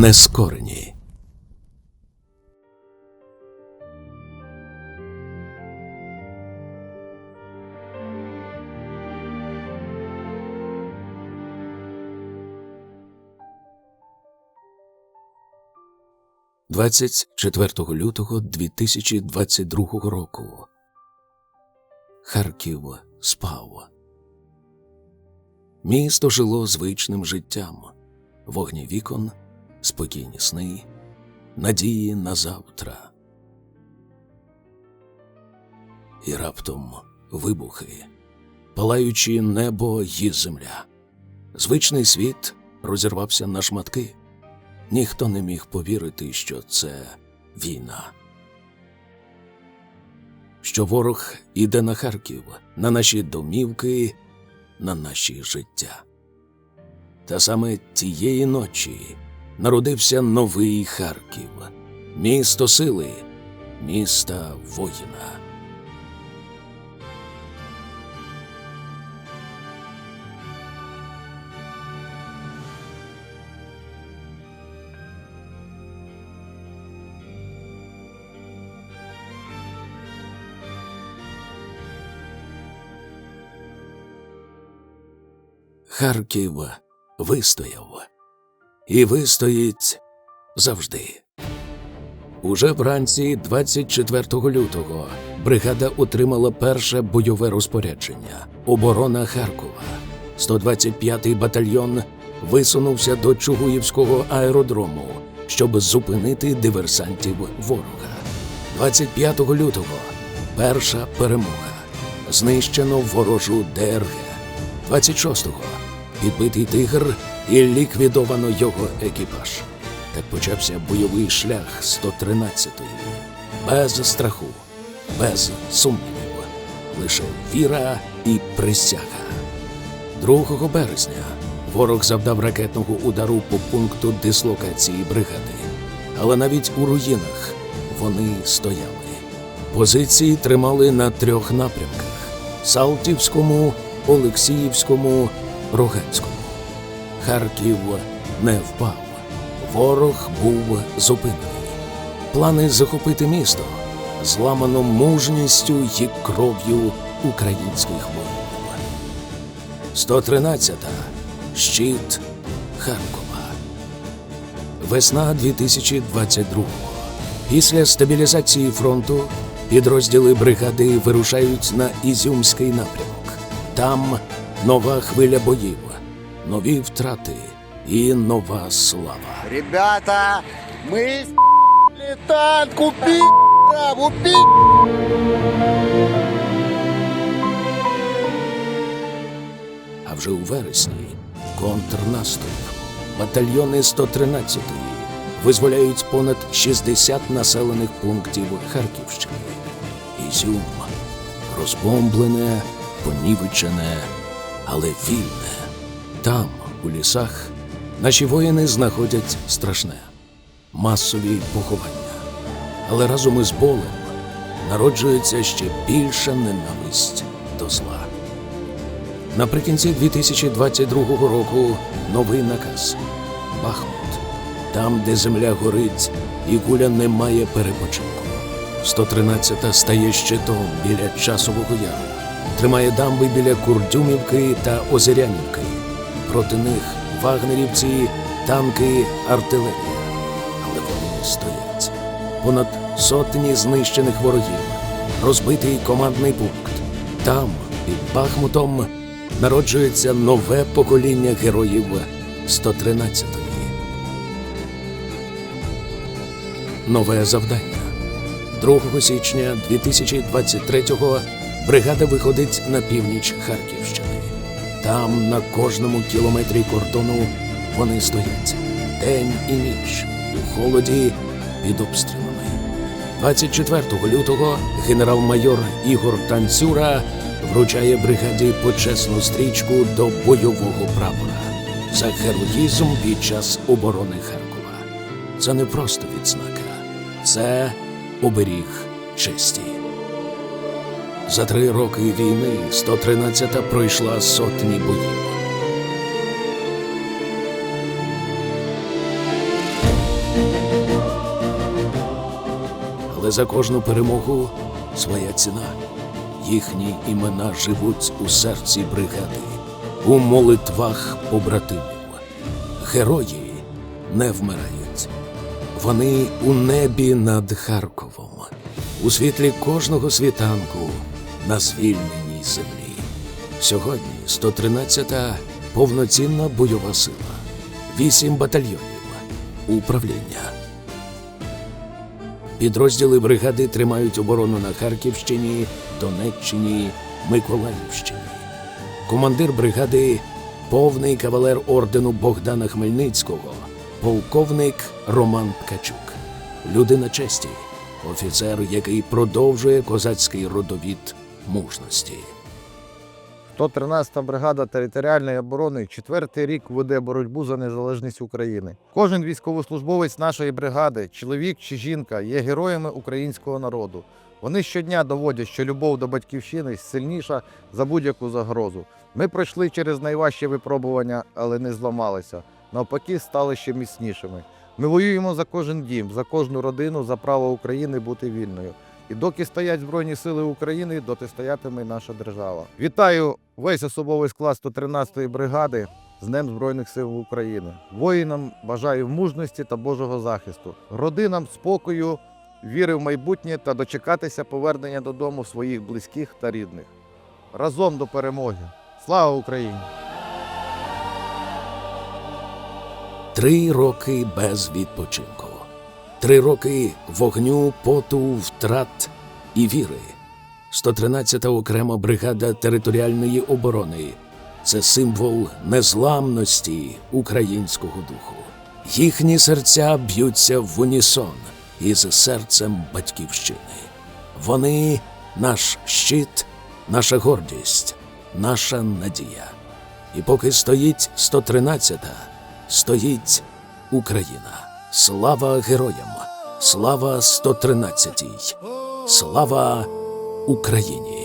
Нескорені. Двадцять четвертого лютого 2022 року. Харків спав. Місто жило звичним життям, вогні вікон, спокійні сни, надії на завтра. І раптом вибухи, палаючи небо й земля. Звичний світ розірвався на шматки. Ніхто не міг повірити, що це війна. Що ворог іде на Харків, на наші домівки, на наші життя. Та саме тієї ночі народився новий Харків, місто сили, міста воїна. Харків вистояв і вистоїть завжди. Уже вранці 24 лютого бригада отримала перше бойове розпорядження оборона Харкова. 125-й батальйон висунувся до Чугуївського аеродрому, щоб зупинити диверсантів ворога. 25 лютого перша перемога. Знищено ворожу ДРГ. 26-го підбитий тигр і ліквідовано його екіпаж. Так почався бойовий шлях 113-ї. Без страху, без сумнівів, лише віра і присяга. 2 березня ворог завдав ракетного удару по пункту дислокації бригади. Але навіть у руїнах вони стояли. Позиції тримали на трьох напрямках: Салтівському, Олексіївському, Рогацькому. Харків не впав. Ворог був зупинений. Плани захопити місто зламано мужністю і кров'ю українських воїнів. 113-та Щит Харкова. Весна 2022-го. Після стабілізації фронту підрозділи бригади вирушають на Ізюмський напрямок. Там нова хвиля боїв, нові втрати і нова слава. Ребята, с**ли танк, убить, убить! А вже у вересні контрнаступ. Батальйони 113-ї визволяють понад 60 населених пунктів Харківщини. Ізюм розбомблене, понівечене, але вільне. Там, у лісах, наші воїни знаходять страшне масові поховання. Але разом із болем народжується ще більша ненависть до зла. Наприкінці 2022 року новий наказ Бахмут. Там, де земля горить і куля не має перепочинку. 113-та стає щитом біля часового яру, тримає дамби біля Курдюмівки та Озерянівки. Проти них вагнерівці, танки, артилерія. Але вони стоять. Понад сотні знищених ворогів, розбитий командний пункт. Там, під Бахмутом, народжується нове покоління героїв 113-ї. Нове завдання. 2 січня 2023-го бригада виходить на північ Харківщини. Там, на кожному кілометрі кордону, вони стоять день і ніч у холоді під обстрілами. 24 лютого генерал-майор Ігор Танцюра вручає бригаді почесну стрічку до бойового прапора за героїзм під час оборони Харкова. Це не просто відзнака, це оберіг честі. За три роки війни 113-та пройшла сотні боїв. Але за кожну перемогу своя ціна. Їхні імена живуть у серці бригади, у молитвах побратимів. Герої не вмирають. Вони у небі над Харковом, у світлі кожного світанку на звільненій землі. Сьогодні 113-та повноцінна бойова сила, вісім батальйонів, управління. Підрозділи бригади тримають оборону на Харківщині, Донеччині, Миколаївщині. Командир бригади повний кавалер ордену Богдана Хмельницького, полковник Роман Ткачук, людина честі, офіцер, який продовжує козацький родовід мужності. 113-та бригада територіальної оборони четвертий рік веде боротьбу за незалежність України. Кожен військовослужбовець нашої бригади, чоловік чи жінка, є героями українського народу. Вони щодня доводять, що любов до батьківщини сильніша за будь-яку загрозу. Ми пройшли через найважчі випробування, але не зламалися. Навпаки, стали ще міцнішими. Ми воюємо за кожен дім, за кожну родину, за право України бути вільною. І доки стоять Збройні Сили України, доти стоятиме наша держава. Вітаю весь особовий склад 113-ї бригади з Днем Збройних сил України. Воїнам бажаю мужності та Божого захисту, родинам спокою, віри в майбутнє та дочекатися повернення додому своїх близьких та рідних. Разом до перемоги! Слава Україні! Три роки без відпочинку. Три роки вогню, поту, втрат і віри. 113-та окрема бригада територіальної оборони це символ незламності українського духу. Їхні серця б'ються в унісон із серцем батьківщини. Вони наш щит, наша гордість, наша надія. І поки стоїть 113-та, стоїть Україна. Слава героям! Слава 113-й! Слава Україні!